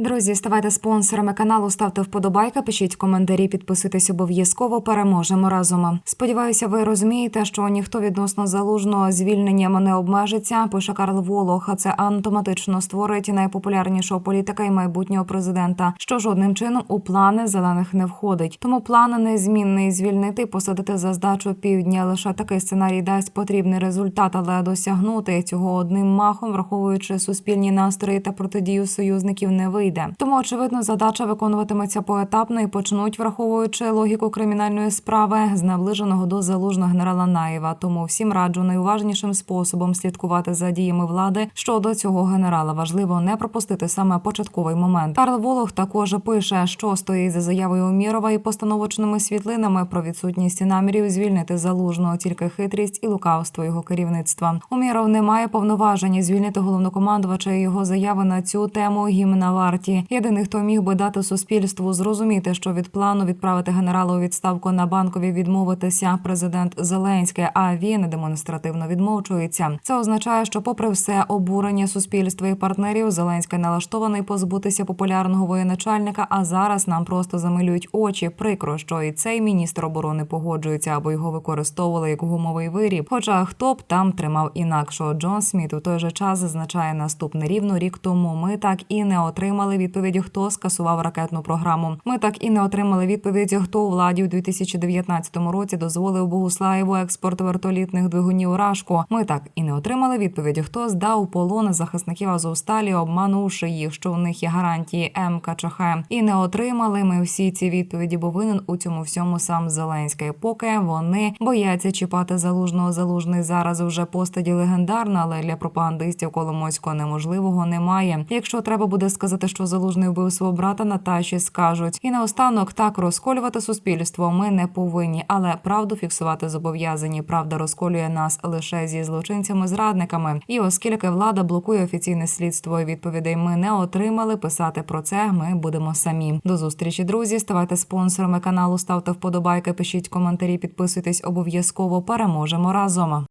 Друзі, ставайте спонсорами каналу, ставте вподобайки, пишіть коментарі, підписуйтесь обов'язково. Переможемо разом. Сподіваюся, ви розумієте, що ніхто відносно залужного звільненням не обмежиться. Пише Карл Волох. Це автоматично створить найпопулярнішого політика і майбутнього президента, що жодним чином у плани зелених не входить. Тому план незмінний звільнити, посадити за здачу півдня. Лише такий сценарій дасть потрібний результат, але досягнути цього одним махом, враховуючи суспільні настрої та протидію союзників, не вийде. Тому очевидно, задача виконуватиметься поетапно і почнуть, враховуючи логіку кримінальної справи з наближеного до залужного генерала Наєва. Тому всім раджу найуважнішим способом слідкувати за діями влади щодо цього генерала. Важливо не пропустити саме початковий момент. Карл Волох також пише, що стоїть за заявою Умірова і постановочними світлинами про відсутність намірів звільнити залужного, тільки хитрість і лукавство його керівництва. Уміров не має повноваження звільнити головнокомандувача і його заяви на цю тему гімна варті. Єдиний, хто міг би дати суспільству зрозуміти, що від плану відправити генерала у відставку на банкові відмовитися президент Зеленський, а він демонстративно відмовчується. Це означає, що, попри все обурення суспільства і партнерів, Зеленський налаштований позбутися популярного воєначальника. А зараз нам просто замилюють очі. Прикро, що і цей міністр оборони погоджується, або його використовували як гумовий виріб. Хоча хто б там тримав інакшого Джон Сміт у той же час зазначає наступне рівно рік тому. Ми так і не отримали відповіді, хто скасував ракетну програму. Ми так і не отримали відповіді, хто у владі у 2019 році дозволив Богуслаєву експорт вертолітних двигунів Рашко. Ми так і не отримали відповіді, хто здав у полон захисників Азовсталі, обманувши їх, що в них є гарантії МКЧХ. І не отримали ми всі ці відповіді, бо винен у цьому всьому сам Зеленський. Поки вони бояться чіпати залужного залужний зараз вже постаді легендарна, але для пропагандистів Коломойського неможливого немає. Якщо треба буде сказати, що залужний вбив свого брата, Наташі скажуть. І наостанок так розколювати суспільство ми не повинні, але правду фіксувати зобов'язані. Правда розколює нас лише зі злочинцями-зрадниками. І оскільки влада блокує офіційне слідство і відповідей ми не отримали. Писати про це ми будемо самі. До зустрічі, друзі. Ставайте спонсорами каналу, ставте вподобайки, пишіть коментарі, підписуйтесь обов'язково. Переможемо разом.